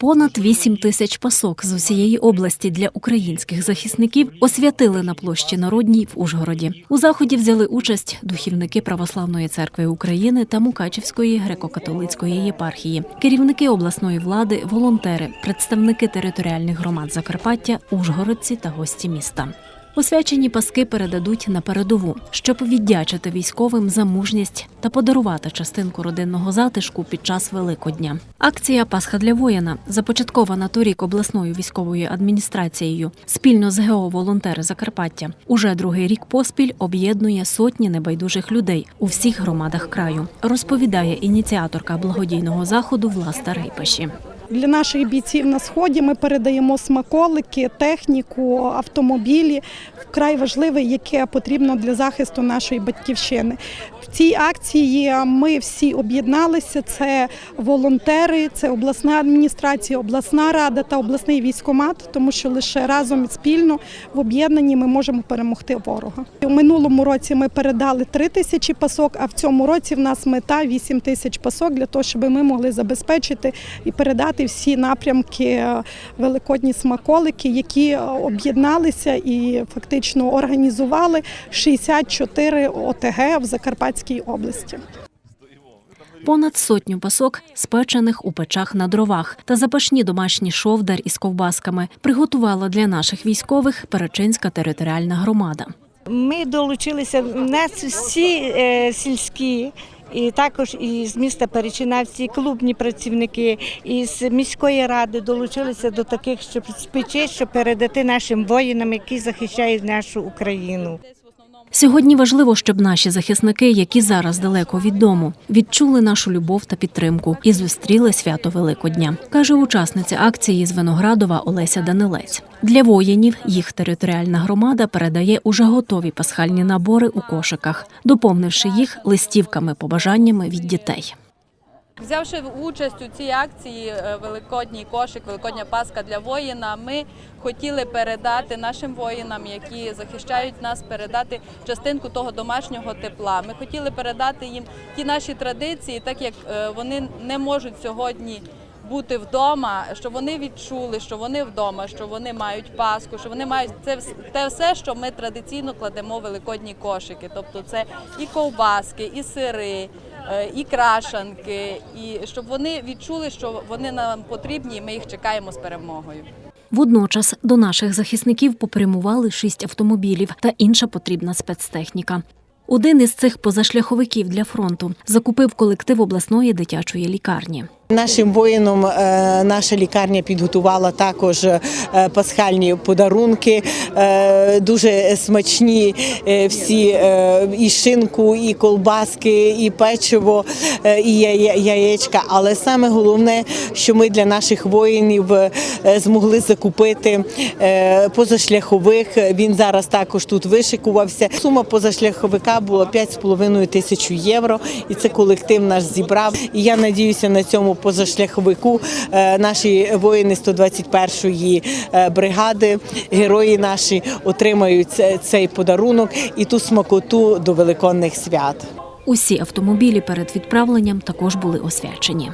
Понад 8 тисяч пасок з усієї області для українських захисників освятили на площі Народній в Ужгороді. У заході взяли участь духівники Православної церкви України та Мукачівської греко-католицької єпархії, керівники обласної влади, волонтери, представники територіальних громад Закарпаття, ужгородці та гості міста. Освячені паски передадуть на передову, щоб віддячити військовим за мужність та подарувати частинку родинного затишку під час Великодня. Акція Пасха для воїна, започаткована торік обласною військовою адміністрацією, спільно з ГО Волонтери Закарпаття, уже другий рік поспіль об'єднує сотні небайдужих людей у всіх громадах краю. Розповідає ініціаторка благодійного заходу Власта Рейпаші. Для наших бійців на сході ми передаємо смаколики, техніку, автомобілі. Вкрай важливе, яке потрібно для захисту нашої батьківщини. В цій акції ми всі об'єдналися. Це волонтери, це обласна адміністрація, обласна рада та обласний військомат, тому що лише разом спільно в об'єднанні ми можемо перемогти ворога. У минулому році ми передали 3 тисячі пасок, а в цьому році в нас мета 8 тисяч пасок для того, щоб ми могли забезпечити і передати всі напрямки е, великодні смаколики, які е, об'єдналися і фактично організували 64 ОТГ в Закарпатській області. Понад сотню пасок, спечених у печах на дровах, та запашні домашні шовдар із ковбасками приготувала для наших військових Перечинська територіальна громада. Ми долучилися в нас всі е, сільські. І також і з міста Перечинавці, всі клубні працівники із міської ради долучилися до таких, щоб спечі, щоб передати нашим воїнам, які захищають нашу Україну. Сьогодні важливо, щоб наші захисники, які зараз далеко від дому, відчули нашу любов та підтримку і зустріли свято Великодня, каже учасниця акції з Виноградова Олеся Данилець. Для воїнів їх територіальна громада передає уже готові пасхальні набори у кошиках, доповнивши їх листівками побажаннями від дітей. Взявши участь у цій акції е, Великодній кошик, Великодня Пасха для воїна, ми хотіли передати нашим воїнам, які захищають нас, передати частинку того домашнього тепла. Ми хотіли передати їм ті наші традиції, так як е, вони не можуть сьогодні. Бути вдома, щоб вони відчули, що вони вдома, що вони мають паску, що вони мають це те все, що ми традиційно кладемо в великодні кошики. Тобто це і ковбаски, і сири, е, і крашанки, і щоб вони відчули, що вони нам потрібні, і ми їх чекаємо з перемогою. Водночас до наших захисників попрямували шість автомобілів та інша потрібна спецтехніка. Один із цих позашляховиків для фронту закупив колектив обласної дитячої лікарні. Нашим воїнам е, наша лікарня підготувала також е, пасхальні подарунки, е, дуже смачні всі і шинку, і колбаски, і печиво, і яє- яєчка. Але саме головне, що ми для наших воїнів змогли закупити позашляхових. Він зараз також тут вишикувався. Сума позашляховика була 5,5 тисяч євро, і це колектив наш зібрав. І я надіюся на цьому позашляховику е, наші воїни 121-ї е, бригади, герої наші отримають цей подарунок і ту смакоту до великодних свят. Усі автомобілі перед відправленням також були освячені.